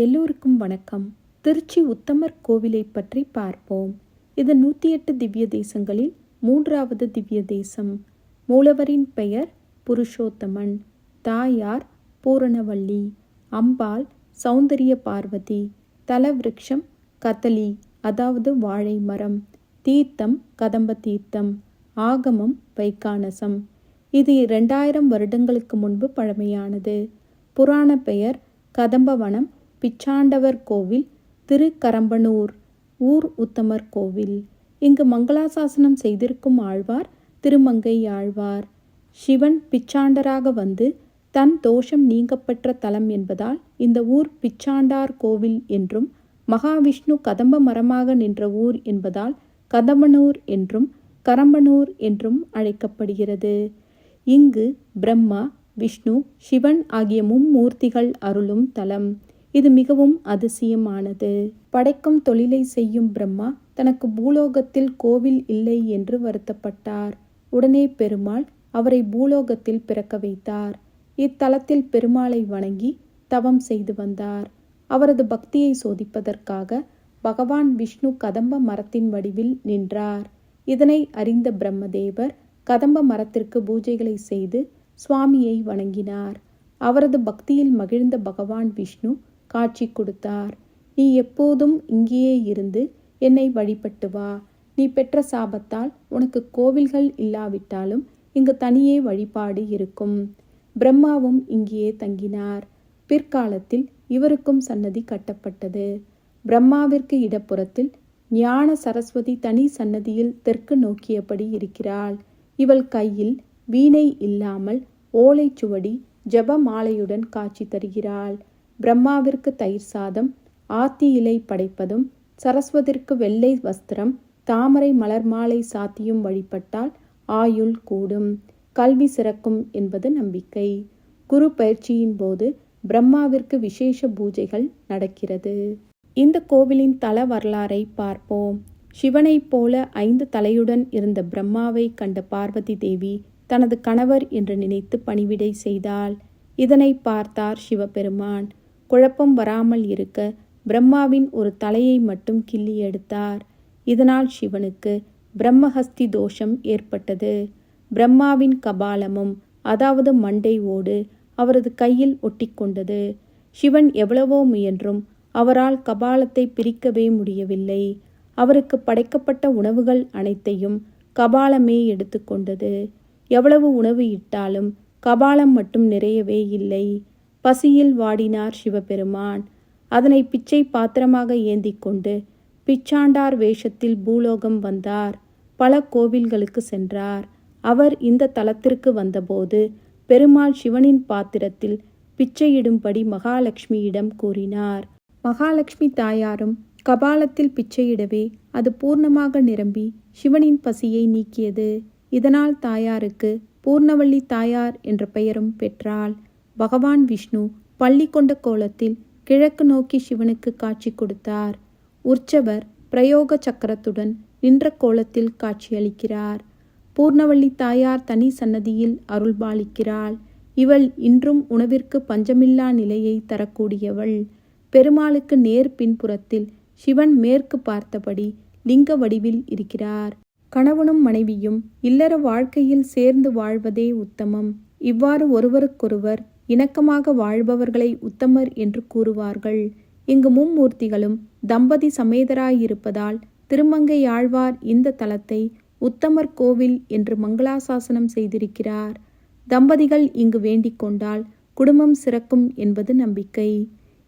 எல்லோருக்கும் வணக்கம். திருச்சி உத்தமர் கோவிலை பற்றி பார்ப்போம். இது நூற்றி எட்டு திவ்ய தேசங்களில் மூன்றாவது திவ்ய தேசம். மூலவரின் பெயர் புருஷோத்தமன். தாயார் பூரணவள்ளி அம்பாள் சௌந்தரிய பார்வதி. தலவிருக்ஷம் கதலி அதாவது வாழை மரம். தீர்த்தம் கதம்ப தீர்த்தம். ஆகமம் வைக்கானசம் இது இரண்டாயிரம் வருடங்களுக்கு முன்பு பழமையானது. புராண பெயர் கதம்பவனம் பிச்சாண்டவர் கோவில் திருக்கரம்பனூர் ஊர் உத்தமர் கோவில். இங்கு மங்களாசாசனம் செய்திருக்கும் ஆழ்வார் திருமங்கை ஆழ்வார். சிவன் பிச்சாண்டராக வந்து தன் தோஷம் நீங்கப்பெற்ற தலம் என்பதால் இந்த ஊர் பிச்சாண்டார் கோவில் என்றும் மகாவிஷ்ணு கதம்ப மரமாக நின்ற ஊர் என்பதால் கதம்பனூர் என்றும் கரம்பனூர் என்றும் அழைக்கப்படுகிறது. இங்கு பிரம்மா விஷ்ணு சிவன் ஆகிய மும்மூர்த்திகள் அருளும் தலம். இது மிகவும் அதிசயமானது. படைக்கும் தொழிலை செய்யும் பிரம்மா தனக்கு பூலோகத்தில் கோவில் இல்லை என்று வருத்தப்பட்டார். உடனே பெருமாள் அவரை பூலோகத்தில் பிறக்க வைத்தார். இத்தலத்தில் பெருமாளை வணங்கி தவம் செய்து வந்தார். அவரது பக்தியை சோதிப்பதற்காக பகவான் விஷ்ணு கதம்ப மரத்தின் வடிவில் நின்றார். இதனை அறிந்த பிரம்மதேவர் கதம்ப மரத்திற்கு பூஜைகளை செய்து சுவாமியை வணங்கினார். அவரது பக்தியில் மகிழ்ந்த பகவான் விஷ்ணு காட்சி கொடுத்தார். நீ எப்போதும் இங்கேயே இருந்து என்னை வழிபட்டு வா. நீ பெற்ற சாபத்தால் உனக்கு கோவில்கள் இல்லாவிட்டாலும் இங்கு தனியே வழிபாடு இருக்கும் பிரம்மாவும் இங்கேயே தங்கினார். பிற்காலத்தில் இவருக்கும் சன்னதி கட்டப்பட்டது. பிரம்மாவிற்கு இடப்புறத்தில் ஞான சரஸ்வதி தனி சன்னதியில் தெற்கு நோக்கியபடி இருக்கிறாள். இவள் கையில் வீணை இல்லாமல் ஓலைச்சுவடி ஜப மாலையுடன் காட்சி தருகிறாள். பிரம்மாவிற்கு தயிர் சாதம் ஆத்தி இலை படைப்பதும் சரஸ்வதிற்கு வெள்ளை வஸ்திரம் தாமரை மலர் மாலை சாத்தியும் வழிபட்டால் ஆயுள் கூடும். கல்வி சிறக்கும் என்பது நம்பிக்கை. குரு பயிற்சியின் போது பிரம்மாவிற்கு விசேஷ பூஜைகள் நடக்கிறது. இந்த கோவிலின் தல வரலாறை பார்ப்போம். சிவனைப் போல ஐந்து தலையுடன் இருந்த பிரம்மாவை கண்ட பார்வதி தேவி தனது கணவர் என்று நினைத்து பணிவிடை செய்தாள். இதனை பார்த்தார் சிவபெருமான். குழப்பம் வராமல் இருக்க பிரம்மாவின் ஒரு தலையை மட்டும் கிள்ளி எடுத்தார். இதனால் சிவனுக்கு பிரம்மஹஸ்தி தோஷம் ஏற்பட்டது. பிரம்மாவின் கபாலமும் அதாவது மண்டை ஓடு அவரது கையில் ஒட்டிக்கொண்டது. சிவன் எவ்வளவோ முயன்றும் அவரால் கபாலத்தை பிரிக்கவே முடியவில்லை. அவருக்கு படைக்கப்பட்ட உணவுகள் அனைத்தையும் கபாலமே எடுத்துக்கொண்டது. எவ்வளவு உணவு இட்டாலும் கபாலம் மட்டும் நிறையவே இல்லை. பசியில் வாடினார் சிவபெருமான். அதனை பிச்சை பாத்திரமாக ஏந்தி கொண்டு பிச்சாண்டார் வேஷத்தில் பூலோகம் வந்தார். பல கோவில்களுக்கு சென்றார். அவர் இந்த தலத்திற்கு வந்தபோது பெருமாள் சிவனின் பாத்திரத்தில் பிச்சையிடும்படி மகாலட்சுமியிடம் கூறினார். மகாலட்சுமி தாயாரும் கபாலத்தில் பிச்சையிடவே அது பூர்ணமாக நிரம்பி சிவனின் பசியை நீக்கியது. இதனால் தாயாருக்கு பூர்ணவள்ளி தாயார் என்ற பெயரும் பெற்றாள். பகவான் விஷ்ணு பள்ளி கொண்ட கோலத்தில் கிழக்கு நோக்கி சிவனுக்கு காட்சி கொடுத்தார். உற்சவர் பிரயோக சக்கரத்துடன் நின்ற கோலத்தில் காட்சியளிக்கிறார் பூர்ணவள்ளி தாயார் தனி சன்னதியில் அருள்பாலிக்கிறாள் இவள் இன்றும் உணவிற்கு பஞ்சமில்லா நிலையை தரக்கூடியவள். பெருமாளுக்கு நேர் பின்புறத்தில் சிவன் மேற்கு பார்த்தபடி லிங்க வடிவில் இருக்கிறார். கணவனும் மனைவியும் இல்லற வாழ்க்கையில் சேர்ந்து வாழ்வதே உத்தமம். இவ்வாறு ஒருவருக்கொருவர் இணக்கமாக வாழ்பவர்களை உத்தமர் என்று கூறுவார்கள். இங்கு மும்மூர்த்திகளும் தம்பதி சமேதராயிருப்பதால் திருமங்கை ஆழ்வார் இந்த தலத்தை உத்தமர் கோவில் என்று மங்களாசாசனம் செய்திருக்கிறார். தம்பதிகள் இங்கு வேண்டிக் கொண்டால் குடும்பம் சிறக்கும் என்பது நம்பிக்கை.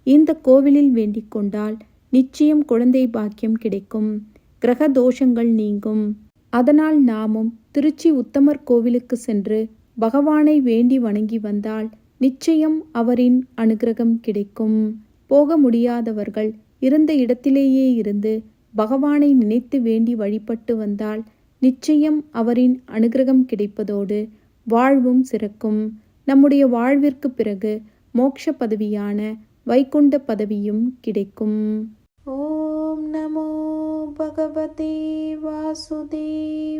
இந்த கோவிலில் வேண்டிக் கொண்டால் நிச்சயம் குழந்தை பாக்கியம் கிடைக்கும். கிரக தோஷங்கள் நீங்கும். அதனால் நாமும் திருச்சி உத்தமர் கோவிலுக்கு சென்று பகவானை வேண்டி வணங்கி வந்தால் நிச்சயம் அவரின் அனுகிரகம் கிடைக்கும். போக முடியாதவர்கள் இருந்த இடத்திலேயே இருந்து பகவானை நினைத்து வேண்டி வழிபட்டு வந்தால் நிச்சயம் அவரின் அனுகிரகம் கிடைப்பதோடு வாழ்வும் சிறக்கும். நம்முடைய வாழ்விற்கு பிறகு மோட்ச பதவியான வைகுண்ட பதவியும் கிடைக்கும். ஓம் நமோ பகவதே வாசுதேவாய